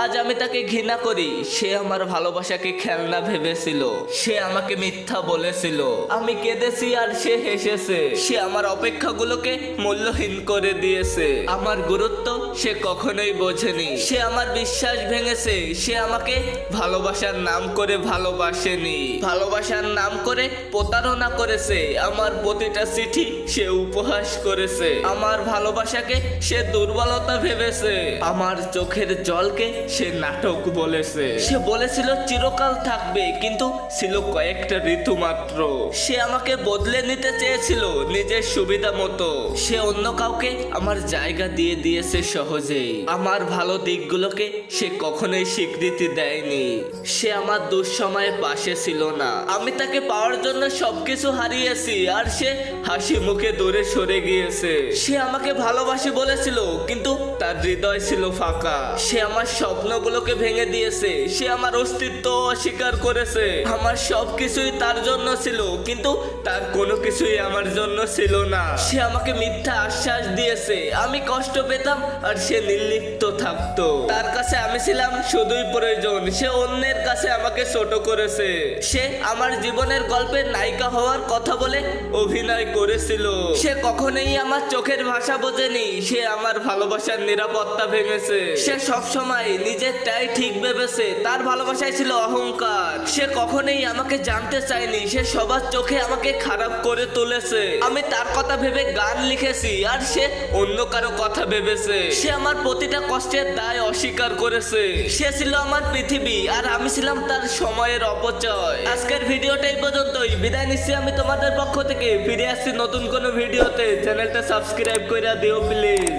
আজ আমি তাকে ঘৃণা করি। সে আমার ভালোবাসাকে খেলনা ভেবেছিল। সে আমাকে মিথ্যা বলেছিল। আমি কেঁদেছি আর সে হেসেছে। সে আমার অপেক্ষাগুলোকে মূল্যহীন করে দিয়েছে। আমার গুরুত্ব সে কখনোই বোঝেনি। সে আমার বিশ্বাস ভেঙেছে। সে আমাকে ভালোবাসার নাম করে ভালোবাসেনি। ভালোবাসার নাম করে প্রতারণা করেছে। আমার প্রতিটা চিঠি সে উপহাস করেছে। আমার ভালোবাসাকে সে দুর্বলতা ভেবেছে। আমার চোখের জলকে সে নাটক বলেছে। সে বলেছিল, চিরকাল থাকবে, কিন্তু ছিল কয়েকটা ঋতু মাত্র। সে আমাকে বদলে নিতে চেয়েছিল নিজের সুবিধা মতো। সে অন্য কাউকে আমার জায়গা দিয়ে দিয়েছে সহজেই আমার ভালো দিকগুলোকে সে কখনোই স্বীকৃতি দেয়নি। সে আমার দুঃসময়ে পাশে ছিল না। আমি তাকে পাওয়ার জন্য সবকিছু হারিয়েছি, আর সে হাসি মুখে দূরে সরে গিয়েছে। সে আমাকে ভালোবাসে বলেছিল, কিন্তু তার হৃদয় ছিল ফাঁকা। সে আমার স্বপ্নগুলোকে ভেঙে দিয়েছে। সে আমার অস্তিত্ব অস্বীকার করেছে। আমার সবকিছুই তার জন্য ছিল, কিন্তু তার কোনো কিছুই আমার জন্য ছিল না। সে আমাকে মিথ্যা আশ্বাস দিয়েছে। আমি কষ্ট পেতাম আর সে নির্লিপ্ত থাকতো। তার কাছে আমি ছিলাম শুধুই প্রয়োজন। সে অন্যের কাছে আমাকে ছোট করেছে। সে আমার জীবনের গল্পের নায়িকা হওয়ার কথা বলে অভিনয় করেছিল। সে কখনোই আমার চোখের ভাষা বোঝেনি। সে আমার ভালোবাসার নিরাপত্তা ভেঙেছে। সে সব সময় নিজেরটাই ঠিক ভেবেছে। তার ভালোবাসায় ছিল অহংকার। সে কখনোই আমাকে জানতে চায়নি। সে সবার চোখে আমাকে খারাপ করে তুলেছে। আমি তার কথা ভেবে গান লিখেছি আর সে অন্য কারও কথা ভেবেছে। সে আমার প্রতিটা কষ্টের দায় অস্বীকার করেছে। সে ছিল আমার পৃথিবী আর আমি ছিলাম তার সময়ের অপচয়। আজকের ভিডিওটা এই পর্যন্তই। বিদায় নিচ্ছি আমি তোমাদের পক্ষ থেকে। ফিরে আসছি নতুন কোনো ভিডিওতে। চ্যানেলটা সাবস্ক্রাইব করে দিও, প্লিজ।